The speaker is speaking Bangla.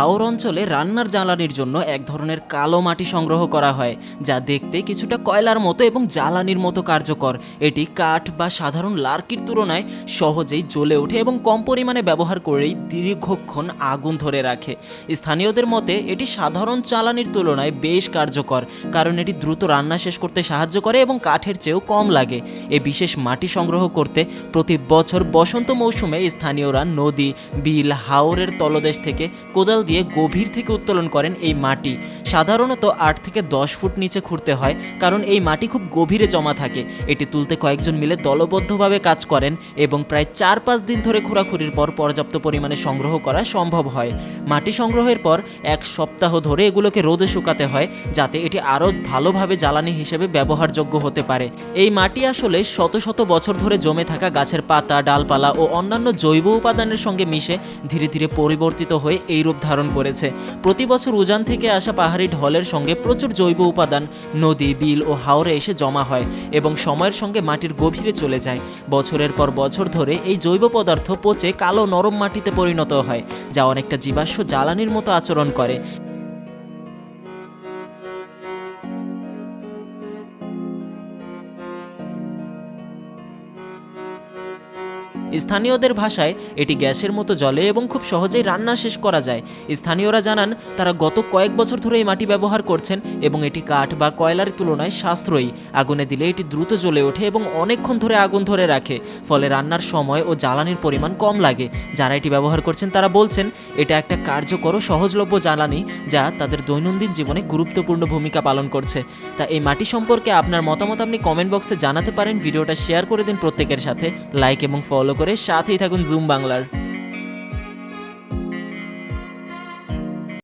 হাওর অঞ্চলে রান্নার জ্বালানির জন্য এক ধরনের কালো মাটি সংগ্রহ করা হয়, যা দেখতে কিছুটা কয়লার মতো এবং জ্বালানির মতো কার্যকর। এটি কাঠ বা সাধারণ লার্কির তুলনায় সহজেই জ্বলে ওঠে এবং কম পরিমাণে ব্যবহার করেই দীর্ঘক্ষণ আগুন ধরে রাখে। স্থানীয়দের মতে, এটি সাধারণ জ্বালানির তুলনায় বেশ কার্যকর, কারণ এটি দ্রুত রান্না শেষ করতে সাহায্য করে এবং কাঠের চেয়েও কম লাগে। এই বিশেষ মাটি সংগ্রহ করতে প্রতি বছর বসন্ত মৌসুমে স্থানীয়রা নদী, বিল, হাওরের তলদেশ থেকে কোদাল দিয়ে গভীর থেকে উত্তোলন করেন এই মাটি। সাধারণত আট থেকে দশ ফুট নিচে খুঁড়তে হয়, কারণ এই মাটি খুব গভীরে জমা থাকে। এটি তুলতে কয়েকজন মিলে দলবদ্ধভাবে কাজ করেন এবং প্রায় চার পাঁচ দিন ধরে খোঁড়াখুড়ির পর পর্যাপ্ত পরিমাণে সংগ্রহ করা সম্ভব হয়। মাটি সংগ্রহের পর এক সপ্তাহ ধরে এগুলোকে রোদে শুকাতে হয়, যাতে এটি আরও ভালোভাবে জ্বালানি হিসেবে ব্যবহারযোগ্য হতে পারে। এই মাটি আসলে শত শত বছর ধরে জমে থাকা গাছের পাতা, ডালপালা ও অন্যান্য জৈব উপাদানের সঙ্গে মিশে ধীরে ধীরে পরিবর্তিত হয়ে এই রূপ ধারণ করেছে। প্রতি বছর উজান থেকে আসা পাহাড়ি ঢলের সঙ্গে প্রচুর জৈব উপাদান, নদী, বিল ও হাওরে এসে জমা হয় এবং সময়ের সঙ্গে মাটির গভীরে চলে যায়। বছরের পর বছর ধরে এই জৈব পদার্থ পচে কালো নরম মাটিতে পরিণত হয়, যা অনেকটা জীবাশ্ম জ্বালানির মতো আচরণ করে। স্থানীয়দের ভাষায় এটি গ্যাসের মতো জলে এবং খুব সহজেই রান্না শেষ করা যায়। স্থানীয়রা জানান, তারা গত কয়েক বছর ধরে এই মাটি ব্যবহার করছেন এবং এটি কাঠ বা কয়লার তুলনায় সাশ্রয়ী। আগুনে দিলে এটি দ্রুত জ্বলে ওঠে এবং অনেকক্ষণ ধরে আগুন ধরে রাখে, ফলে রান্নার সময় ও জ্বালানির পরিমাণ কম লাগে। যারা এটি ব্যবহার করছেন, তারা বলছেন, এটা একটা কার্যকর ও সহজলভ্য জ্বালানি যা তাদের দৈনন্দিন জীবনে গুরুত্বপূর্ণ ভূমিকা পালন করছে। তা এই মাটি সম্পর্কে আপনার মতামত আপনি কমেন্ট বক্সে জানাতে পারেন। ভিডিওটা শেয়ার করে দিন প্রত্যেকের সাথে। লাইক এবং ফলো করে সাথেই থাকুন জুম বাংলার।